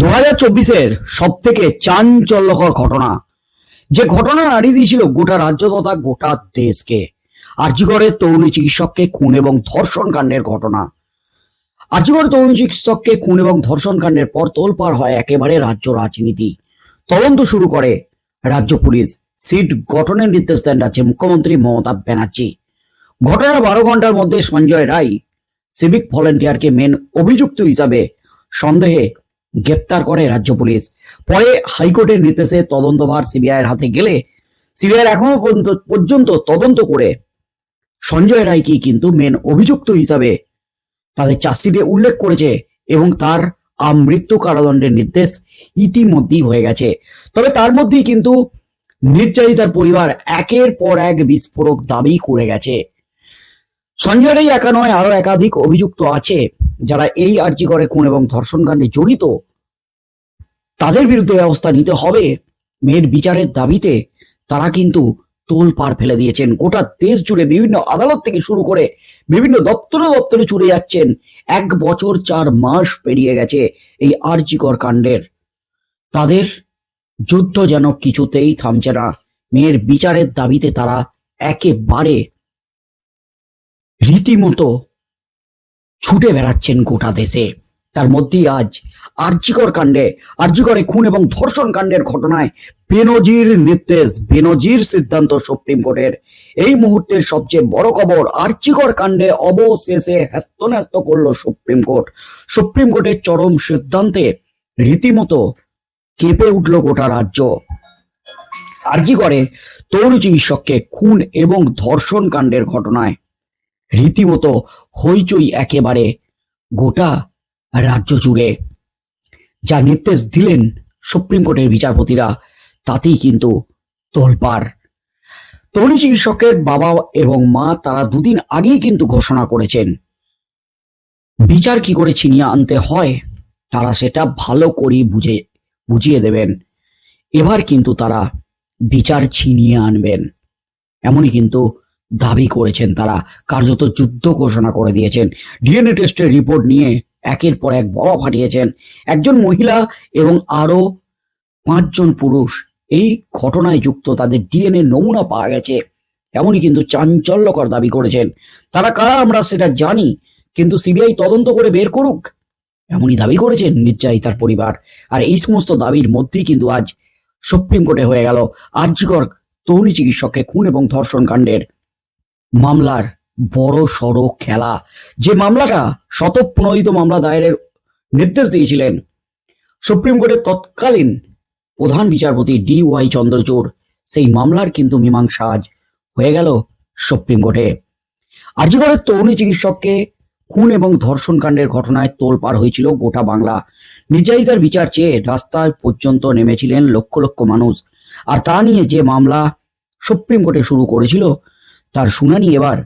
দু হাজার চব্বিশের সব থেকে চাঞ্চল্যকর ঘটনা। যে ঘটনা নাড়িয়ে দিয়েছিল গোটা রাজ্য তথা গোটা দেশকে। আর্যিগড়ের তরুণী চিকিৎসককে খুন এবং ধর্ষণ কাণ্ডের ঘটনা। আর্যিগড় তরুণী চিকিৎসককে খুন এবং ধর্ষণ কাণ্ডের পর তোলপাড় হয় একেবারে রাজ্য রাজনীতি। তদন্ত শুরু করে রাজ্য পুলিশ। সিট গঠনের নির্দেশ দেন রাজ্যের মুখ্যমন্ত্রী মমতা ব্যানার্জি। ঘটনার বারো ঘণ্টার মধ্যে সঞ্জয় রায় সিভিক ভলেন্টিয়ারকে মেন অভিযুক্ত হিসাবে সন্দেহে গ্রেপ্তার করে রাজ্য পুলিশ। পরে হাইকোর্টের নির্দেশে তদন্তভার সিবিআইয়ের হাতে গেলে সিবিআই এখনও পর্যন্ত তদন্ত করে সঞ্জয় রায়কে কিন্তু মেন অভিযুক্ত হিসাবে তাদের চার্জশিটে উল্লেখ করেছে এবং তার আমৃত্যু কারাদণ্ডের নির্দেশ ইতিমধ্যেই হয়ে গেছে। তবে তার মধ্যেই কিন্তু নির্যাতিতার পরিবার একের পর এক বিস্ফোরক দাবি করে গেছে। সঞ্জয় রায় একা নয় আরও একাধিক অভিযুক্ত আছে, যারা এই আর্জি করে খুন এবং ধর্ষণ কাণ্ডে জড়িত। তাদের বিরুদ্ধে ব্যবস্থা নিতে হবে। মেয়ের বিচারের দাবিতে তারা কিন্তু তোল পার ফেলে দিয়েছেন। গোটা দেশ জুড়ে বিভিন্ন আদালত থেকে শুরু করে বিভিন্ন দপ্তরে দপ্তরে চলে যাচ্ছেন। এক বছর চার মাস পেরিয়ে গেছে এই আর্জিকর কাণ্ডের। তাদের যুদ্ধ যেন কিছুতেই থামছে না। মেয়ের বিচারের দাবিতে তারা একেবারে রীতিমতো ছুটে বেড়াচ্ছেন গোটা দেশে। তার মধ্যেই আজ আর্যিকর কাণ্ডে আর্যিকরে খুন এবং ধর্ষণ কাণ্ডের ঘটনায় বেনজির নির্দেশ, বেনজির সিদ্ধান্ত সুপ্রিম কোর্টের। এই মুহূর্তের সবচেয়ে বড় খবর আর্যিকর কাণ্ডে অবশেষে হ্যাস্তন্যস্ত করল সুপ্রিম কোর্ট। সুপ্রিম কোর্টের চরম সিদ্ধান্তে রীতিমতো কেঁপে উঠল গোটা রাজ্য। আর্জি করে তরুণ চিকিৎসককে খুন এবং ধর্ষণ কাণ্ডের ঘটনায় রীতিমতো হইচই একেবারে গোটা রাজ্য জুড়ে। যা নির্দেশ দিলেন সুপ্রিম কোর্টের বিচারপতিরা, তাতেই কিন্তু তোলপাড়। তরুণী চিকিৎসকের বাবা এবং মা তারা দুদিন আগেই কিন্তু ঘোষণা করেছেন, বিচার কি করে ছিনিয়ে আনতে হয় তারা সেটা ভালো করে বুঝে, বুঝিয়ে দেবেন। এবার কিন্তু তারা বিচার ছিনিয়ে আনবেন। এমনই কিন্তু দাবি করেছেন তারা। কার্যত যুদ্ধ ঘোষণা করে দিয়েছেন। ডিএনএ টেস্টের রিপোর্ট নিয়ে একের পর এক বড় ফাটিয়েছেন। একজন মহিলা এবং আরও পাঁচজন পুরুষ এই ঘটনায় যুক্ত তাদের ডিএনএ নমুনা পাওয়া গেছে। এমনই কিন্তু চাঞ্চল্যকর দাবি করেছেন। তারা কারা আমরা সেটা জানি, কিন্তু সিবিআই তদন্ত করে বের করুক, এমনই দাবি করেছেন নির্যাতিতার পরিবার। আর এই সমস্ত দাবির মধ্যেই কিন্তু আজ সুপ্রিম কোর্টে হয়ে গেল আর্যিকর তরুণী চিকিৎসককে খুন এবং ধর্ষণ কাণ্ডের মামলার বড় সড়ো খেলা। যে মামলাটা শতপ্রণোদিত মামলা দায়েরের নির্দেশ দিয়েছিলেন সুপ্রিম কোর্টের তৎকালীন প্রধান বিচারপতি ডি ওয়াই চন্দ্রচূড়। সেই মামলার কিন্তু মীমাংসা আজ হয়ে গেল সুপ্রিম কোর্টে। আর্যিগড়ের তরুণী চিকিৎসককে খুন এবং ধর্ষণ কাণ্ডের ঘটনায় তোলপাড় হয়েছিল গোটা বাংলা। নির্যাতিতার বিচার চেয়ে রাস্তায় পর্যন্ত নেমেছিলেন লক্ষ লক্ষ মানুষ। আর তা নিয়ে যে মামলা সুপ্রিম কোর্টে শুরু করেছিল তার শুনানি এবার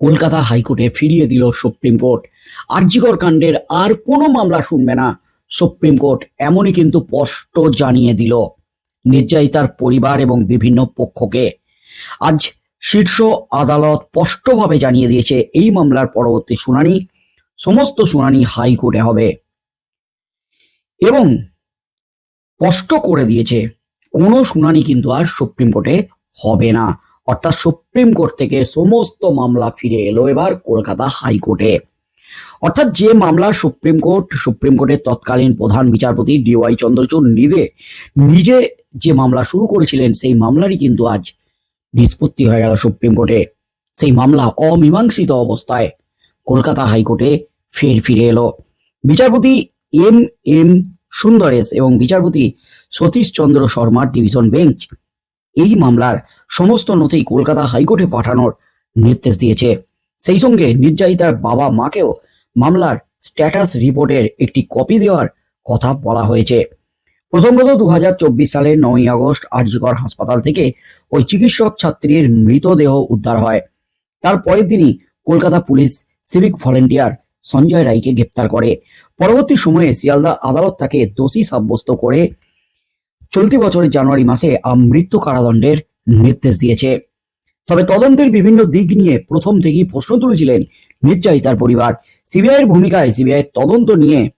কলকাতা হাইকোর্টে ফিরিয়ে দিল সুপ্রিম কোর্ট। আর্যিকর কাণ্ডের আর কোনো মামলা শুনবে না সুপ্রিম কোর্ট, এমনই কিন্তু স্পষ্ট জানিয়ে দিল নির্যাতিতার পরিবার এবং বিভিন্ন পক্ষকে। আজ শীর্ষ আদালত স্পষ্টভাবে জানিয়ে দিয়েছে, এই মামলার পরবর্তী শুনানি, সমস্ত শুনানি হাইকোর্টে হবে। এবং স্পষ্ট করে দিয়েছে, কোনো শুনানি কিন্তু আর সুপ্রিম কোর্টে হবে না। অর্থাৎ সুপ্রিম কোর্ট থেকে সমস্ত মামলা ফিরে এলো এবার কলকাতা হাইকোর্টে। অর্থাৎ যে মামলা সুপ্রিম কোর্ট, সুপ্রিম কোর্টের তৎকালীন প্রধান বিচারপতি ডিওয়াই চন্দ্রচূড় নিদে নিজে যে মামলা শুরু করেছিলেন, সেই মামলারই কিন্তু আজ নিষ্পত্তি হয়ে গেল সুপ্রিম কোর্টে। সেই মামলা অমীমাংসিত অবস্থায় কলকাতা হাইকোর্টে ফের ফিরে এলো। বিচারপতি এম এম সুন্দরেশ এবং বিচারপতি সতীশ চন্দ্র শর্মার ডিভিশন বেঞ্চ এই মামলার সমস্ত নথি কলকাতা হাইকোর্টে পাঠানোর নির্দেশ দিয়েছে। সেই সঙ্গে নির্যাতিতার বাবা মাকেও মামলার স্ট্যাটাস রিপোর্টের একটি কপি দেওয়ার কথা বলা হয়েছে। প্রসঙ্গত দুহাজার চব্বিশ সালের নয়ই আগস্ট আরজিকর হাসপাতাল থেকে ওই চিকিৎসক ছাত্রীর মৃতদেহ উদ্ধার হয়। তার পরের দিনই Kolkata police civic volunteer Sanjay রায়কে গ্রেপ্তার করে। পরবর্তী সময়ে শিয়ালদা আদালত তাকে দোষী সাব্যস্ত করে চলতি বছরের জানুয়ারি মাসে মৃত্যু কারাদণ্ডের নির্দেশ দিয়েছে। তবে তদন্তের বিভিন্ন দিক নিয়ে প্রথম থেকেই প্রশ্ন তুলেছিলেন নির্যাতিতার পরিবার। সিবিআইয়ের ভূমিকায় সিবিআই তদন্ত নিয়ে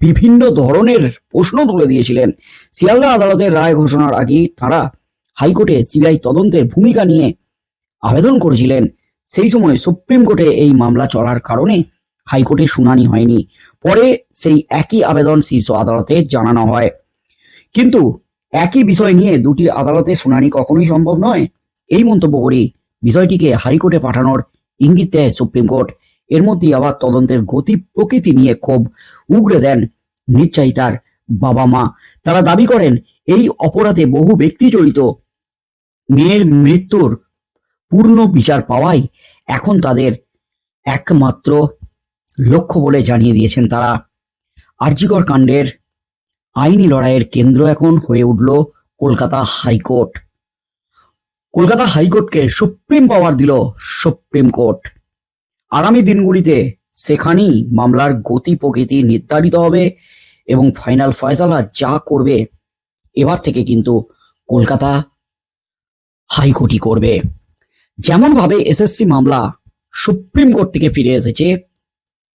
বিভিন্ন ধরনের প্রশ্ন তুলে দিয়েছিলেন। শিয়ালদা আদালতের রায় ঘোষণার আগেই তারা হাইকোর্টে সিবিআই তদন্তের ভূমিকা নিয়ে আবেদন করেছিলেন। সেই সময় সুপ্রিম কোর্টে এই মামলা চলার কারণে হাইকোর্টে শুনানি হয়নি। পরে সেই একই আবেদন শীর্ষ আদালতে জানানো হয়। কিন্তু একই বিষয় নিয়ে দুটি আদালতে শুনানি কখনোই সম্ভব নয়। এই মন্তব্য করি বিষয়টিকে হাইকোর্টে পাঠানোর ইঙ্গিত দেয় সুপ্রিম কোর্ট। এর মধ্যে আবার তদন্তের গতি প্রকৃতি নিয়ে ক্ষোভ উগড়ে দেন নির্যাতিতার বাবা মা তারা দাবি করেন, এই অপরাধে বহু ব্যক্তি জড়িত। মেয়ের মৃত্যুর পূর্ণ বিচার পাওয়াই এখন তাদের একমাত্র লক্ষ্য বলে জানিয়ে দিয়েছেন তারা। আরজিকর কাণ্ডের আইনি লড়াইয়ের কেন্দ্র এখন হয়ে উঠল কলকাতা হাইকোর্ট। কলকাতা হাইকোর্টকে সুপ্রিম পাওয়ার দিল সুপ্রিম কোর্ট। আগামী দিনগুলিতে সেখানেই মামলার গতি প্রকৃতি নির্ধারিত হবে এবং ফাইনাল ফয়সালা যা করবে, এবার থেকে কিন্তু কলকাতা হাইকোর্টই করবে। যেমন ভাবে এসএসসি মামলা সুপ্রিম কোর্ট থেকে ফিরে এসেছে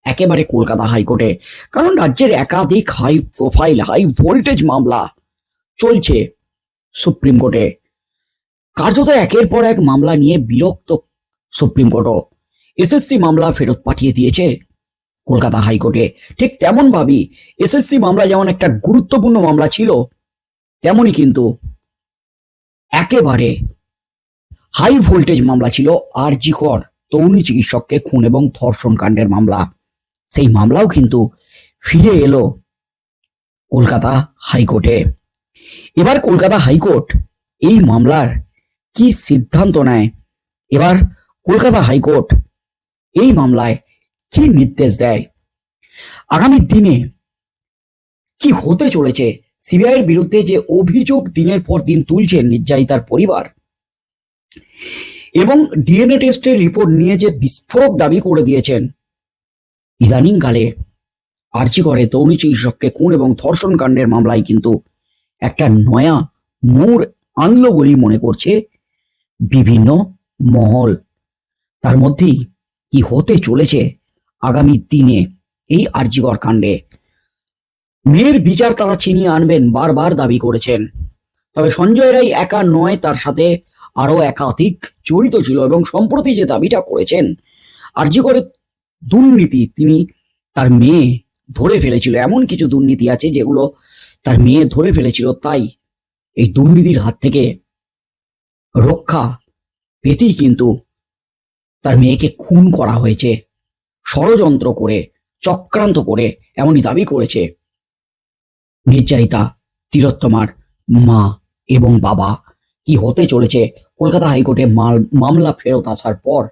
একেবারে কলকাতা হাইকোর্টে, কারণ রাজ্যের একাধিক হাই প্রোফাইল, হাই ভোল্টেজ মামলা চলছে সুপ্রিম কোর্টে। কার্যত একের পর এক মামলা নিয়ে বিরক্ত সুপ্রিম কোর্টও। এসএসসি মামলা ফেরত পাঠিয়ে দিয়েছে কলকাতা হাইকোর্টে। ঠিক তেমন ভাবি এসএসসি মামলা যেমন একটা গুরুত্বপূর্ণ মামলা ছিল, তেমনই কিন্তু একেবারে হাই ভোল্টেজ মামলা ছিল আর জি কর, তরুণী চিকিৎসককে খুন এবং ধর্ষণ কাণ্ডের মামলা। সেই মামলাও কিন্তু ফিরে এলো কলকাতা হাইকোর্টে। এবার কলকাতা হাইকোর্ট এই মামলার কি সিদ্ধান্ত নেয়? এবার কলকাতা হাইকোর্ট এই মামলায় কি নির্দেশ দেয়? আগামী দিনে কি হতে চলেছে? সিবিআইয়ের বিরুদ্ধে যে অভিযোগ দিনের পর দিন তুলছেন নির্যাতিতার পরিবার এবং ডিএনএ টেস্টের রিপোর্ট নিয়ে যে বিস্ফোরক দাবি করে দিয়েছেন ইদানিংকালে আর্জি করে তরুণী চিকিৎসককে খুন এবং ধর্ষণ কাণ্ডের মামলায় কিন্তু একটা নয়া মোড় আনলো বলেই মনে করছে বিভিন্ন মহল। তার মধ্যেই কি হতে চলেছে আগামী দিনে এই আর্জিকর কাণ্ডে? মেয়ের বিচার তারা ছিনিয়ে আনবেন, বারবার দাবি করেছেন। তবে সঞ্জয় রায় একা নয়, তার সাথে আরও একাধিক জড়িত ছিল এবং সম্প্রতি যে দাবিটা করেছেন, আর্জি করে দুর্নীতি তিনি তার মেয়ে ধরে ফেলেছিল। এমন কিছু দুর্নীতি আছে যেগুলো তার মেয়ে ধরে ফেলেছিল। তাই এই দুর্নীতির হাত থেকে রক্ষা পেতেই কিন্তু তার মেয়েকে খুন করা হয়েছে। ষড়যন্ত্র করে, চক্রান্ত করে এমনই দাবি করেছে নির্যাতিতা, তিলোত্তমার মা এবং বাবা। কি হতে চলেছে? কলকাতা হাইকোর্টে মাল- মামলা ফেরত আসার পর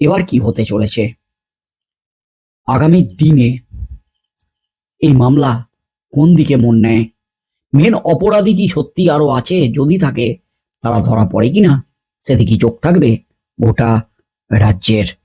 এবার কি হতে চলেছে? আগামী দিনে এই মামলা কোন দিকে মন নেয়? মেন অপরাধী কি সত্যি আরও আছে? যদি থাকে, তারা ধরা পড়ে কিনা? সেদিকে চোখ থাকবে গোটা রাজ্যের